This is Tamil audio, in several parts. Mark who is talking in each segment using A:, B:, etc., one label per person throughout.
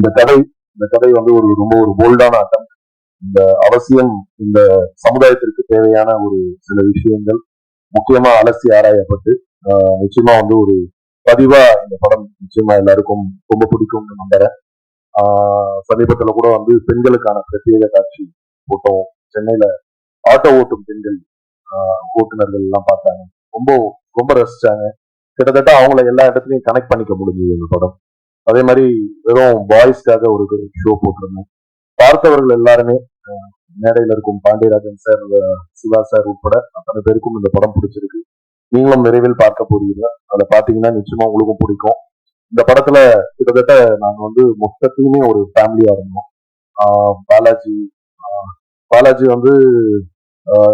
A: இந்த கதை இந்த கதை வந்து ஒரு ரொம்ப ஒரு போல்டான அட்டம் இந்த அவசியம் இந்த சமுதாயத்திற்கு தேவையான ஒரு சில விஷயங்கள் முக்கியமா அலசி ஆராயப்பட்டு ஆஹ், நிச்சயமா வந்து ஒரு பதிவா இந்த படம் நிச்சயமா எல்லாருக்கும் ரொம்ப பிடிக்கும்னு நம்புறேன். ஆஹ், சமீபத்துல கூட வந்து பெண்களுக்கான பிரத்யேக காட்சி போட்டோம். சென்னையில ஆட்டோ ஓட்டும் பெண்கள் ஆஹ், ஓட்டுநர்கள் எல்லாம் பார்த்தாங்க. ரொம்ப ரொம்ப ரசிச்சாங்க. கிட்டத்தட்ட அவங்கள எல்லா இடத்துலையும் கனெக்ட் பண்ணிக்க முடிஞ்சது இந்த படம். அதே மாதிரி வெறும் பாய்ஸ்க்காக ஒரு ஷோ போட்டிருந்தோம் பார்த்தவர்கள் எல்லாருமே மேடையில் இருக்கும் பாண்டியராஜன் சார் சிவா சார் உட்பட அத்தனை பேருக்கும் இந்த படம் பிடிச்சிருக்கு. நீங்களும் விரைவில் பார்க்க போறீங்க. அதை பார்த்தீங்கன்னா நிச்சயமா உங்களுக்கும் பிடிக்கும். இந்த படத்துல கிட்டத்தட்ட நாங்க வந்து மொத்தத்தையுமே ஒரு ஃபேமிலியா இருந்தோம். பாலாஜி பாலாஜி வந்து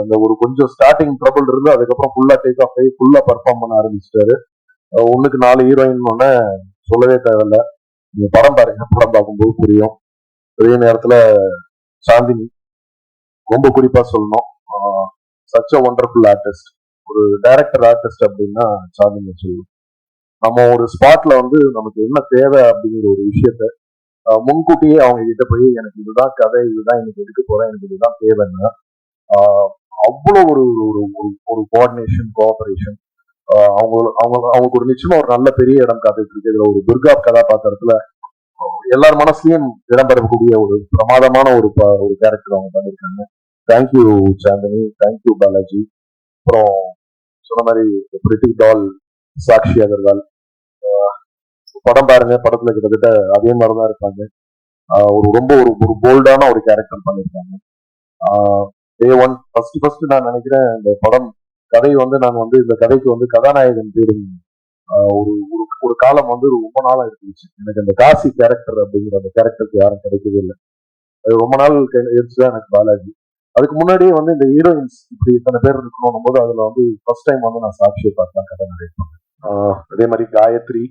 A: இந்த ஒரு கொஞ்சம் ஸ்டார்டிங் ட்ரபிள் இருந்து அதுக்கப்புறம் ஃபுல்லா டேக் ஆஃப் ஆகி ஃபுல்லா பர்ஃபார்ம் பண்ண ஆரம்பிச்சிட்டாரு. ஒன்றுக்கு நாலு ஹீரோயின் ஒன்னு சொல்லவே தேவையில்ல. நீங்க படம் பாருங்க. படம் பார்க்கும்போது புரியும் அதே நேரத்துல சாந்தினி ரொம்ப குறிப்பா சொல்லணும். சச் அ ஒண்டர்ஃபுல் ஆர்டிஸ்ட் ஒரு டைரக்டர் ஆர்டிஸ்ட் அப்படின்னா சாந்தினி சொல்லுவோம் நம்ம ஒரு ஸ்பாட்ல வந்து நமக்கு என்ன தேவை அப்படிங்கிற ஒரு விஷயத்த முன்கூட்டியே அவங்க கிட்ட போய் எனக்கு இதுதான் கதை இதுதான் எனக்கு எடுக்க போறேன் எனக்கு இதுதான் தேவைன்னா அவ்வளோ ஒரு ஒரு ஒரு- ஒரு கோஆர்டினேஷன் கோஆபரேஷன் அவங்க அவங்க அவங்களுக்கு ஒரு நிச்சயமா ஒரு நல்ல பெரிய இடம் காத்துட்டு இருக்கு. இதுல ஒரு துர்கா கதாபாத்திரத்துல எல்லார் மனசுலயும் இடம்பெறக்கூடிய ஒரு பிரமாதமான ஒரு ஒரு கேரக்டர் அவங்க பண்ணியிருக்காங்க தேங்க்யூ சாந்தினி தேங்க்யூ பாலாஜி அப்புறம் சொன்ன மாதிரி பிரிட்டிக் டால் சாக்ஷி அகர்வால் படம் பாருங்க. படத்துல கிட்டத்தட்ட அதே மாதிரிதான் இருப்பாங்க. ஒரு ரொம்ப ஒரு ஒரு போல்டான ஒரு கேரக்டர் பண்ணியிருக்காங்க டே ஒன் ஃபர்ஸ்ட் ஃபர்ஸ்ட் நான் நினைக்கிறேன் இந்த படம் கதை வந்து நான் வந்து இந்த கதைக்கு வந்து கதாநாயகன் பேரும் ஒரு ஒரு ஒரு காலம் வந்து ரொம்ப நாளாக இருந்துச்சு. எனக்கு அந்த காசி கேரக்டர் அப்படிங்கிற அந்த கேரக்டருக்கு யாரும் கிடைக்கவே இல்லை. அது ரொம்ப நாள் இருந்துச்சுதான் எனக்கு பாலாஜி. அதுக்கு முன்னாடியே வந்து இந்த ஹீரோயின்ஸ் இப்படி இத்தனை பேர் இருக்கணும் போது அதுல வந்து ஃபர்ஸ்ட் டைம் வந்து நான் சாட்சியை பார்த்தேன் கதை நிறைய அதே மாதிரி காயத்ரி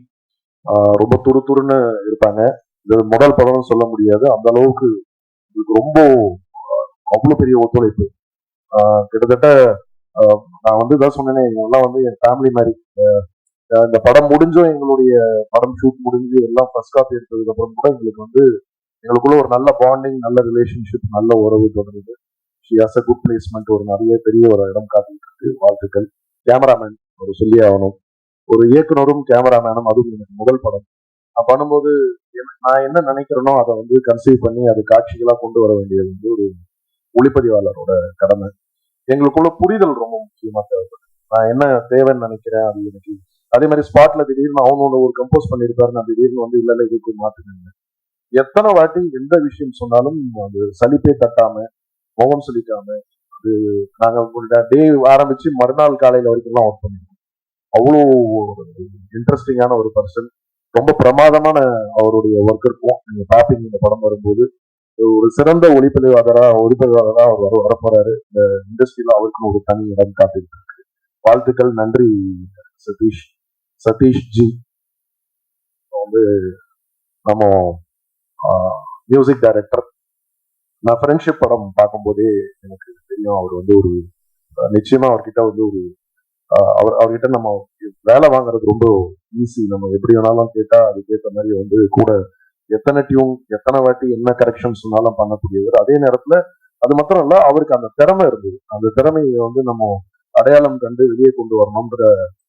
A: ரொம்ப துரு துருன்னு இருப்பாங்க. இது முதல் படம்னு சொல்ல முடியாது. அந்த அளவுக்கு ரொம்ப அவ்வளோ பெரிய ஒத்துழைப்பு. கிட்டத்தட்ட நான் வந்து இதான் சொன்னேனே எல்லாம் வந்து என் ஃபேமிலி மாதிரி இந்த படம் முடிஞ்சும் எங்களுடைய படம் ஷூட் முடிஞ்சு எல்லாம் ஃபர்ஸ்ட் காப்பி எடுத்ததுக்கு அப்புறம் கூட எங்களுக்கு வந்து எங்களுக்குள்ள ஒரு நல்ல பாண்டிங் நல்ல ரிலேஷன்ஷிப் நல்ல உறவு தொடருது. She has a good placement ஒரு நிறைய பெரிய ஒரு இடம் காத்துட்டு இருக்கு வாழ்த்துக்கள். கேமராமேன் ஒரு சொல்லி ஆகணும். ஒரு இயக்குனரும் கேமராமேனும் அதுவும் எனக்கு முதல் படம். பண்ணும்போது எனக்கு- நான் என்ன நினைக்கிறேனோ அதை வந்து கன்சீவ் பண்ணி அது காட்சிகளாக கொண்டு வர வேண்டியது வந்து ஒரு ஒளிப்பதிவாளரோட கடமை. எங்களுக்குள்ள புரிதல் ரொம்ப முக்கியமா தேவைப்படுது நான் என்ன தேவைன்னு நினைக்கிறேன் அது எனக்கு அதே மாதிரி ஸ்பாட்ல திடீர்னு அவனு ஒரு கம்போஸ் பண்ணியிருப்பாரு நான் திடீர்னு வந்து இல்லை இல்ல இதுக்கு மாத்துங்க எத்தனை வாட்டி எந்த விஷயம் சொன்னாலும் அது சலிப்பே தட்டாம முகம் சொல்லிக்காம அது நாங்க டே ஆரம்பிச்சு மறுநாள் காலையில வரைக்கும் எல்லாம் ஒர்க் பண்ணிருக்கோம். அவ்வளோ இன்ட்ரெஸ்டிங்கான ஒரு பர்சன் ரொம்ப பிரமாதமான அவருடைய ஒர்க் இருக்கும். நீங்க பாப்பீங்க இந்த படம் வரும்போது. ஒரு சிறந்த ஒளிப்பதிவாளராக ஒளிப்பதிவாளரா அவர் வர வரப்போறாரு. இந்த இண்டஸ்ட்ரியில அவருக்குன்னு ஒரு தனி இடம் காத்துக்கிட்டு இருக்கு வாழ்த்துக்கள். நன்றி சதீஷ். சதீஷ் ஜி. வந்து நம்ம மியூசிக் டைரக்டர் நான் ஃப்ரெண்ட்ஷிப் படம் பார்க்கும்போதே எனக்கு தெரியும் அவர் வந்து ஒரு நிச்சயமா அவர்கிட்ட வந்து ஒரு அவர் அவர்கிட்ட நம்ம வேலை வாங்குறது ரொம்ப ஈஸி நம்ம எப்படி வேணாலும் கேட்டா அதுக்கேற்ற மாதிரி வந்து கூட எத்தனை டியூன் எத்தனை வாட்டி என்ன கரெக்ஷன் சொன்னாலும் பண்ணக்கூடியவர். அதே நேரத்துல அது மாத்திரம் இல்ல அவருக்கு அந்த திறமை இருந்தது. அந்த திறமையை வந்து நம்ம அடையாளம் கண்டு வெளியே கொண்டு வரணும்ன்ற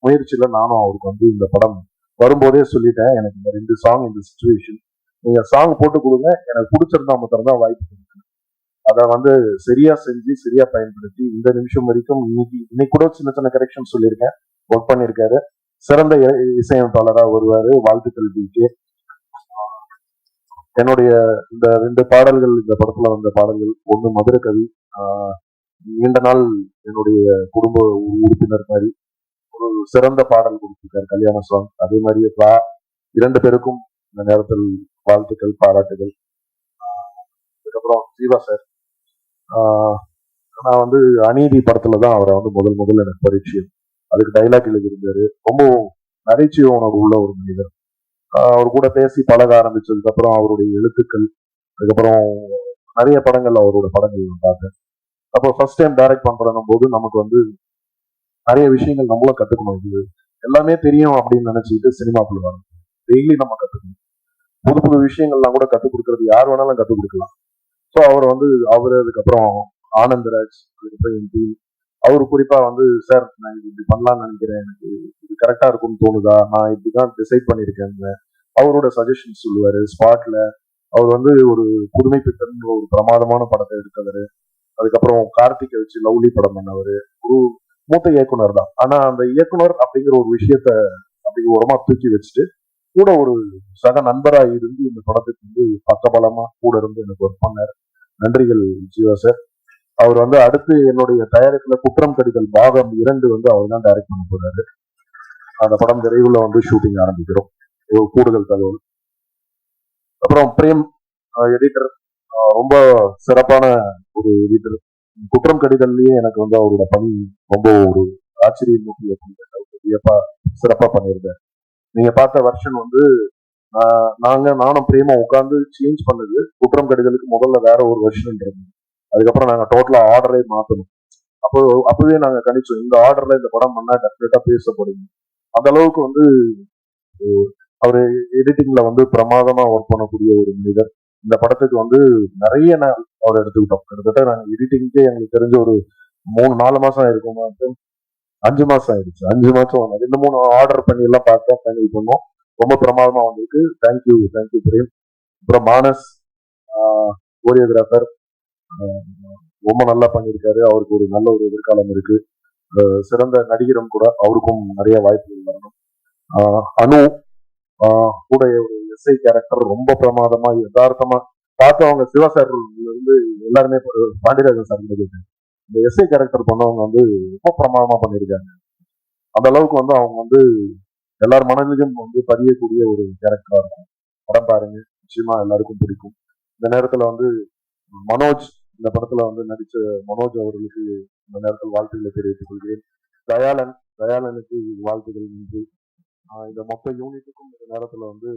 A: முயற்சியில நானும் அவருக்கு வந்து இந்த படம் வரும்போதே சொல்லிட்டேன். எனக்கு இந்த ரெண்டு சாங் இந்த சுச்சுவேஷன் நீங்க சாங் போட்டு கொடுங்க. எனக்கு பிடிச்சிருந்தா மாத்திரம் தான் வாய்ப்பு கொடுங்க அதை வந்து சரியா செஞ்சு சரியா பயன்படுத்தி இந்த நிமிஷம் வரைக்கும் இன்னைக்கு இன்னைக்கு கூட சின்ன சின்ன கரெக்ஷன் சொல்லியிருக்கேன். ஒர்க் பண்ணியிருக்காரு. சிறந்த இ- இசையமைப்பாளரா வருவாரு. வாழ்த்துக்கள் பிகே என்னுடைய இந்த ரெண்டு பாடல்கள் இந்த படத்துல வந்த பாடல்கள் ஒண்ணு மதுரை கவி நீண்ட நாள் என்னுடைய குடும்ப உறுப்பினர் மாதிரி ஒரு சிறந்த பாடல் கொடுத்திருக்காரு கல்யாண சாங் அதே மாதிரியே பா இரண்டு பேருக்கும் இந்த நேரத்தில் வாழ்த்துக்கள் பாராட்டுகள். அதுக்கப்புறம் ஜீவா சார். நான் வந்து அநீதி படத்துல தான் அவரை வந்து முதல் முதல்ல எனக்கு பரிச்சயம். அதுக்கு டைலாக் எழுதியிருந்தாரு. ரொம்ப நகைச்சுவை உணர்வு உள்ள ஒரு மனிதர். அவர் கூட பேசி பழக ஆரம்பிச்சதுக்கு அப்புறம் அவருடைய எழுத்துக்கள் அதுக்கப்புறம் நிறைய படங்கள் அவரோட படங்கள் பார்த்தேன். அப்போ ஃபர்ஸ்ட் டைம் டைரக்ட் பண்றனும் போது நமக்கு வந்து நிறைய விஷயங்கள் நம்மளும் கத்துக்கணும். இது எல்லாமே தெரியும் அப்படின்னு நினைச்சுக்கிட்டு சினிமாக்குள்ள வரணும் டெய்லி நம்ம கத்துக்கணும். புது புது விஷயங்கள்லாம் கூட கத்துக் கொடுக்கறது யார் வேணாலும் கத்துக் கொடுக்கலாம். ஸோ அவர் வந்து அவர் அதுக்கப்புறம் ஆனந்தராஜ் அதுக்கப்புறம் எம்பி அவர் குறிப்பா வந்து சார் நான் இது இப்படி பண்ணலாம்னு நினைக்கிறேன். எனக்கு இது கரெக்டா இருக்கும்னு தோணுதா? நான் இப்படிதான் டிசைட் பண்ணியிருக்கேன். அவரோட சஜஷன் சொல்லுவாரு. ஸ்பாட்ல அவர் வந்து ஒரு புதுமை பித்தன் ஒரு பிரமாதமான படத்தை எடுத்தவர். அதுக்கப்புறம் கார்த்திகை வச்சு லவ்லி படம் பண்ணவர். ஒரு மூத்த இயக்குனர் தான். ஆனா அந்த இயக்குனர் அப்படிங்கிற ஒரு விஷயத்த அப்படி உரமா தூக்கி வச்சுட்டு கூட ஒரு சக நண்பரா இருந்து இந்த படத்துக்கு வந்து பக்கபலமா கூட இருந்து எனக்கு ஒர்க் பண்ணார். நன்றிகள் ஜீவா சார் அவர் வந்து அடுத்து என்னுடைய தயாரிப்புல குற்றம் கடிதல் பாகம் இரண்டு வந்து அவர் தான் டைரக்ட் பண்ண போறாரு. அந்த படம் விரைவில் வந்து ஷூட்டிங் ஆரம்பிக்கிறோம். ஒரு கூடுதல் தகவல். அப்புறம் பிரேம் எடிட்டர் ரொம்ப சிறப்பான ஒரு எடிட்டர் குற்றம் கடிதல்லையே எனக்கு வந்து அவரோட பணி ரொம்ப ஒரு ஆச்சரியம் வியப்பா சிறப்பா பண்ணியிருந்தேன். நீங்க பார்த்த வெர்ஷன் வந்து நாங்க நானும் பிரேமா உட்காந்து சேஞ்ச் பண்ணது குற்றம் கடிதலுக்கு முதல்ல வேற ஒரு வெர்ஷன் இருந்தது அதுக்கப்புறம் நாங்க டோட்டலா ஆர்டரே மாத்தணும். அப்போ அப்பவே நாங்க கணிச்சோம் இந்த ஆர்டர்ல இந்த படம் பண்ணா டெஃபினட்டா பேசப்படும். அந்த அளவுக்கு வந்து அவர் எடிட்டிங்ல வந்து பிரமாதமா ஒர்க் பண்ணக்கூடிய ஒரு மனிதர். இந்த படத்துக்கு வந்து நிறைய நாள் அவர் எடுத்துக்கிட்டோம். கிட்டத்தட்ட நாங்கள் எடிட்டிங்க்கே எங்களுக்கு தெரிஞ்ச ஒரு மூணு நாலு மாசம் ஆயிருக்கும் அஞ்சு மாசம் ஆயிடுச்சு அஞ்சு மாசம் ரெண்டு மூணு ஆர்டர் பண்ணி எல்லாம் பார்த்தோம் ஃபைனல் பண்ணோம். ரொம்ப பிரமாதமா வந்திருக்கு. Thank you thank you Prem. அப்புறம் மானஸ் கோரியோகிராஃபர் ரொம்ப நல்லா பண்ணியிருக்காரு. அவருக்கு ஒரு நல்ல ஒரு எதிர்காலம் இருக்கு. சிறந்த நடிகரும் கூட அவருக்கும் நிறைய வாய்ப்புகள் வரணும். அனு கூட ஒரு எஸ்ஐ கேரக்டர் ரொம்ப பிரமாதமா யதார்த்தமா பார்த்தவங்க சிவா சார் இருந்து எல்லாருமே பாண்டியராஜன் சார் கிட்ட இந்த எஸ்ஐ கேரக்டர் பண்ணவங்க வந்து ரொம்ப பிரமாதமா பண்ணியிருக்காங்க அந்த அளவுக்கு வந்து அவங்க வந்து எல்லார் மனதிலும் வந்து பதியக்கூடிய ஒரு கேரக்டரா இருக்கும். படம் பாருங்க நிச்சயமா எல்லாருக்கும் பிடிக்கும். இந்த நேரத்துல வந்து மனோஜ் இந்த படத்துல வந்து நடிச்ச மனோஜ் அவர்களுக்கு இந்த நேரத்தில் வாழ்த்துக்களை தெரிவித்துக் கொள்கிறேன். தயாளன் தயாளனுக்கு வாழ்த்துக்கள் நன்றி. இந்த மொத்த யூனிட்டுக்கும் இந்த நேரத்தில் வந்து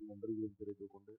A: நன்றிகளை தெரிவித்துக் கொண்டு